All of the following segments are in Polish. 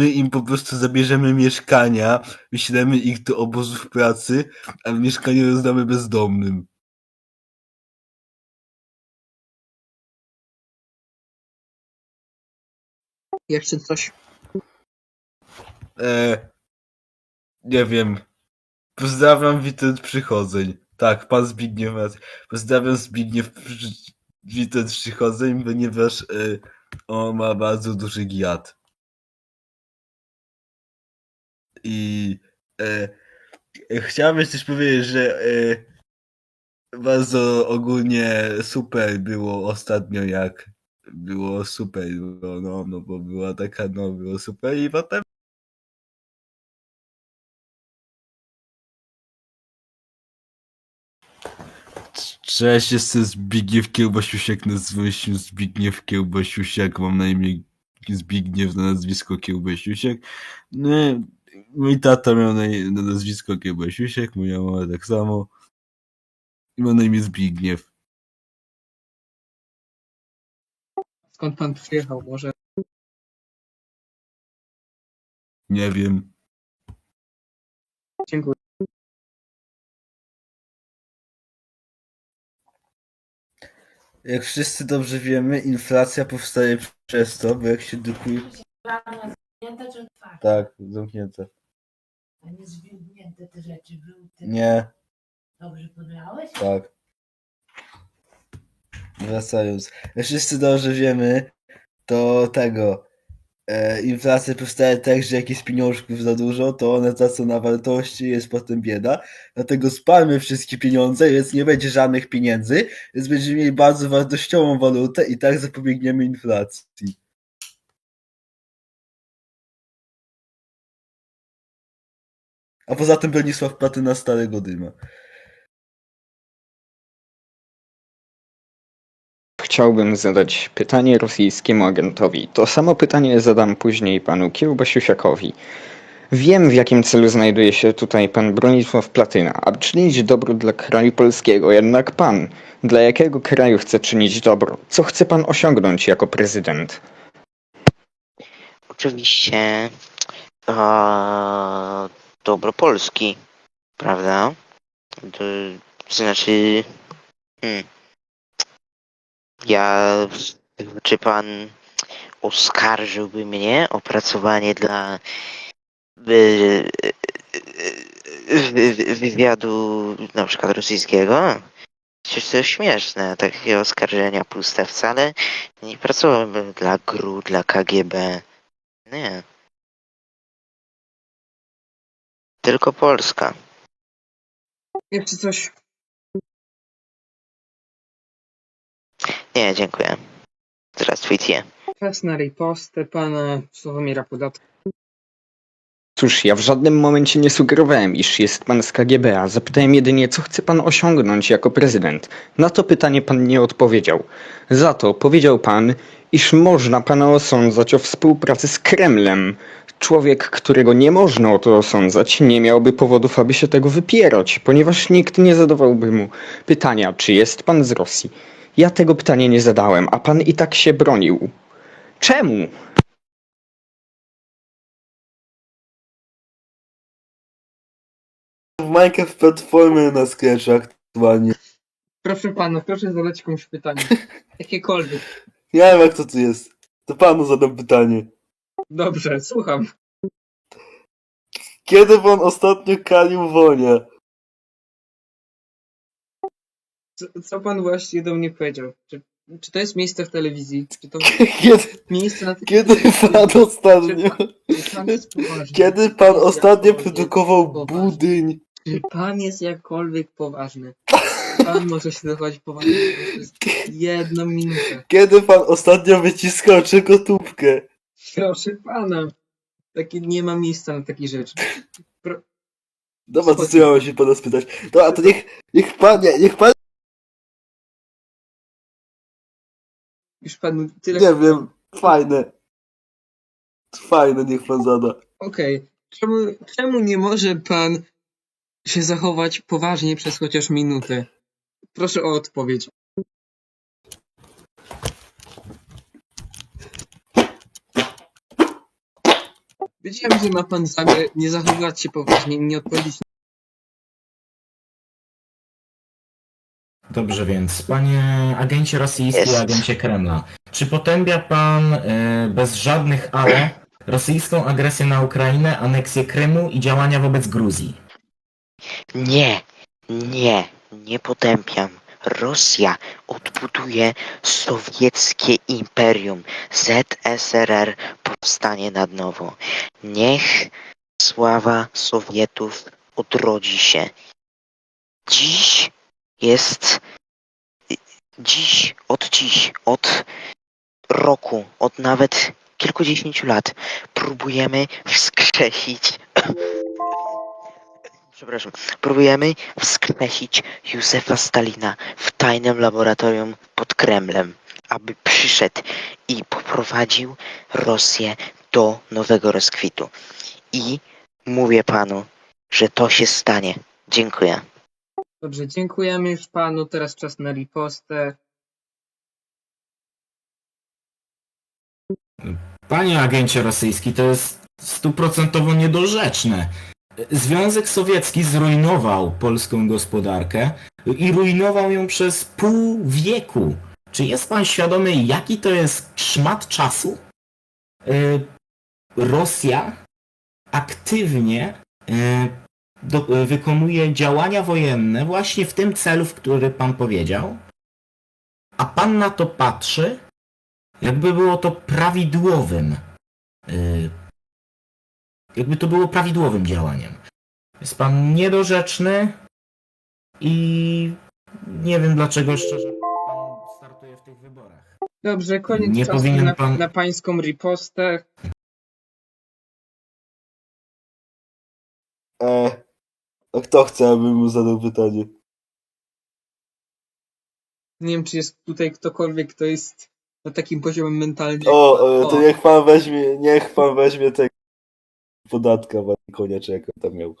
my im po prostu zabierzemy mieszkania, wyślemy ich do obozów pracy, a mieszkanie rozdamy bezdomnym. Jeszcze coś? E, nie wiem. Pozdrawiam Witold Przychodzeń. Tak, pan Zbigniew. Pozdrawiam Zbigniew Witold Przychodzeń, ponieważ e, on ma bardzo duży giat. I e, chciałbym też powiedzieć, że e, bardzo ogólnie super było ostatnio, jak było super, no, no, no bo była taka, no było super i potem Cześć, jestem Zbigniew Kiełbasiusiak, nazywam się Zbigniew Kiełbasiusiak, mam na imię Zbigniew na nazwisko Kiełbasiusiak. No, mój tata miał na, na nazwisko Kiełbasiusiak, moja mama tak samo. I ma na imię Zbigniew. Skąd pan przyjechał? Może Nie wiem. dziękuję. Jak wszyscy dobrze wiemy, inflacja powstaje przez to, bo jak się drukuje... Zamknięte czy otwarte? Tak, zamknięte. A nie zwinięte te rzeczy były. Te... Nie, Dobrze podałeś? tak. Wracając. Wszyscy dobrze wiemy, to tego. E, inflacja powstaje tak, że jak jest pieniążków za dużo, to one tracą na wartości, jest potem bieda. Dlatego spalmy wszystkie pieniądze, więc nie będzie żadnych pieniędzy, więc będziemy mieli bardzo wartościową walutę i tak zapobiegniemy inflacji. A poza tym Bronisław Platyna Starego Dyma. Chciałbym zadać pytanie rosyjskiemu agentowi. To samo pytanie zadam później panu Kiełbasiusiakowi. Wiem, w jakim celu znajduje się tutaj pan Bronisław Platyna, aby czynić dobro dla kraju polskiego. Jednak pan, dla jakiego kraju chce czynić dobro? Co chce pan osiągnąć jako prezydent? Oczywiście a, dobro Polski, prawda? To znaczy, hmm, ja, czy pan oskarżyłby mnie o pracowanie dla wy, wy, wy, wywiadu na przykład rosyjskiego? Przecież to śmieszne, takie oskarżenia puste wcale. Nie pracowałbym dla GRU, dla KGB. Nie. tylko Polska Jeszcze coś. Nie, dziękuję. Teraz tweetie. Czas na ripostę pana Sławomira Podatka. Cóż, ja w żadnym momencie nie sugerowałem, iż jest pan z KGB, a zapytałem jedynie, co chce pan osiągnąć jako prezydent. Na to pytanie pan nie odpowiedział. Za to powiedział pan, iż można pana osądzać o współpracy z Kremlem. Człowiek, którego nie można o to osądzać, nie miałby powodów, aby się tego wypierać, ponieważ nikt nie zadawałby mu pytania, czy jest pan z Rosji. Ja tego pytania nie zadałem, a pan i tak się bronił. Czemu? W Minecraft platformy na Scratch aktualnie. Proszę pana, proszę zadać komuś pytanie. Jakiekolwiek. Nie wiem jak to tu jest. To panu zadam pytanie. Dobrze, słucham. Kiedy pan ostatnio kalił wonia? Co, co pan właśnie do mnie powiedział? Czy, czy to jest miejsce w telewizji? Czy to Kiedy, miejsce na kiedy pan ostatnio... Czy pan? Kiedy pan ostatnio produkował budyń? Czy pan jest jakkolwiek poważny? Pan może się zachować poważnie jedną minutę. Kiedy pan ostatnio wyciskał czekotubkę? Proszę pana. Takie, nie ma miejsca na takie rzeczy. Dobra, to co ja mam się pana spytać? Dobra, to niech, niech pan, nie, niech pan, Już panu tyle... nie wiem, fajne. Fajne, niech pan zada. Okej. Czemu, czemu nie może pan się zachować poważnie przez chociaż minutę? Proszę o odpowiedź. Wiedziałem, że ma pan zamiar nie zachowywać się poważnie i nie odpowiedzieć Dobrze więc, panie agencie rosyjski, Jest. agencie Kremla, czy potępia pan e, bez żadnych ale rosyjską agresję na Ukrainę, aneksję Krymu i działania wobec Gruzji? Nie, nie, nie potępiam. Rosja odbuduje sowieckie imperium. ZSRR powstanie na nowo. Niech sława Sowietów odrodzi się. Dziś jest. Dziś, od dziś, od roku, od nawet kilkudziesięciu lat próbujemy wskrzesić. Przepraszam. Próbujemy wskrzesić Józefa Stalina w tajnym laboratorium pod Kremlem, aby przyszedł i poprowadził Rosję do nowego rozkwitu. I mówię panu, że to się stanie. Dziękuję. Dobrze, dziękujemy już panu. Teraz czas na ripostę. Panie agencie rosyjski, to jest stuprocentowo niedorzeczne. Związek Sowiecki zrujnował polską gospodarkę i rujnował ją przez pół wieku. Czy jest pan świadomy, jaki to jest szmat czasu? Y, Rosja aktywnie y, do, wykonuje działania wojenne właśnie w tym celu, w który pan powiedział, a pan na to patrzy, jakby było to prawidłowym y, jakby to było prawidłowym działaniem. Jest pan niedorzeczny i nie wiem dlaczego szczerze pan startuje w tych wyborach. Dobrze, koniec Nie czasu powinien na, pan- na pańską ripostę. E, a kto chce, abym mu zadał pytanie? Nie wiem, czy jest tutaj ktokolwiek, kto jest na takim poziomie mentalnym. O, e, to O. niech pan weźmie, niech pan weźmie tego podatka konia, czy jak on tam miał.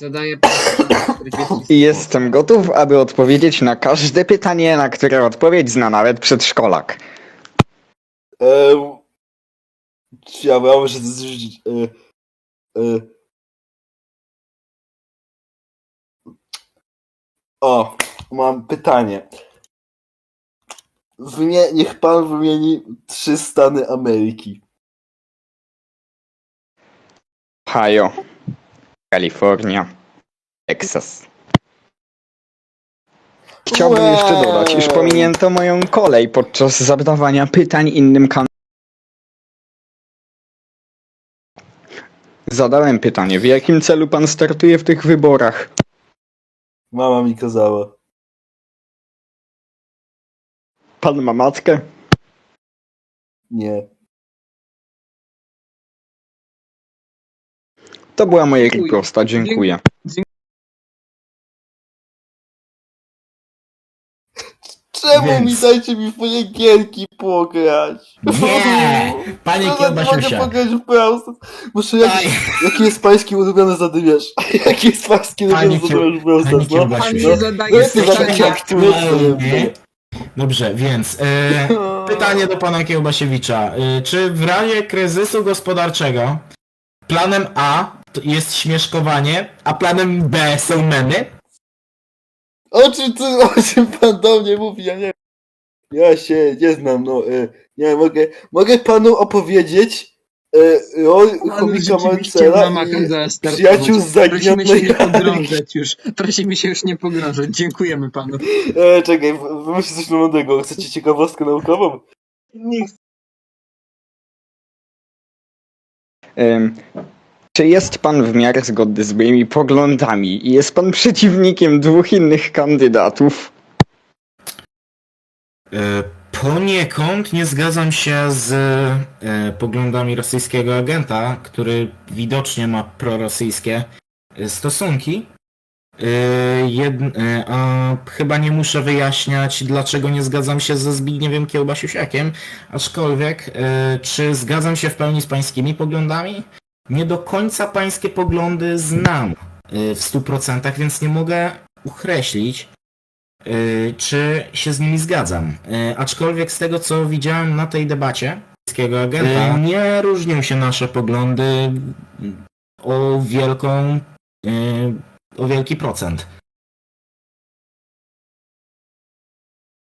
Zadaję pytanie 40 I jestem gotów, aby odpowiedzieć na każde pytanie, na które odpowiedź zna nawet przedszkolak. E, ja to jest... E, e, o, mam pytanie. Wymie, niech pan wymieni trzy stany Ameryki. Ohio, Kalifornia, Teksas. Chciałbym Łe. jeszcze dodać, iż pominięto moją kolej podczas zadawania pytań innym kanałom. Zadałem pytanie, w jakim celu pan startuje w tych wyborach? Mama mi kazała. Pan ma matkę? Nie. To była moja riposta, dziękuję. Czemu Więc- mi dajcie mi w moje gierki pograć? Nie! Panie Ja nawet mogę Kiełbasiusia! pograć w Brawl Stars. Muszę jak, jaki jest pański ulubiony zadymiarz? Jaki jest pański ulubiony zadymiarz w Brawl Stars? No? Pan Kiełbasiusia! nie No zadaje jest to za pytania. takie aktualne. Dobrze, więc e, pytanie do pana Kiełbasiewicza. E, czy w razie kryzysu gospodarczego planem A jest śmieszkowanie, a planem B są memy? O czym, ty, o czym pan do mnie mówi? Ja nie Ja się nie znam, no. E, nie, mogę, mogę panu opowiedzieć e, o rzeczywiście Marcela ma i przyjaciół z Prosimy się zaginionej nie Arki. pogrążać już. Prosimy się już nie pogrążać. Dziękujemy panu. E, czekaj, w- wymyśl coś nowego. Chcecie ciekawostkę naukową? Nie chcę. Czy jest pan w miarę zgodny z moimi poglądami i jest pan przeciwnikiem dwóch innych kandydatów? E, Poniekąd nie zgadzam się z e, poglądami rosyjskiego agenta, który widocznie ma prorosyjskie e, stosunki. A chyba nie muszę wyjaśniać, dlaczego nie zgadzam się ze Zbigniewem Kiełbasiusiakiem, aczkolwiek czy zgadzam się w pełni z pańskimi poglądami? Nie do końca pańskie poglądy znam e, w 100%, więc nie mogę ukreślić, y, czy się z nimi zgadzam. Y, Aczkolwiek z tego, co widziałem na tej debacie, rosyjskiego agenta, nie różnią się nasze poglądy o wielką, y, o wielki procent.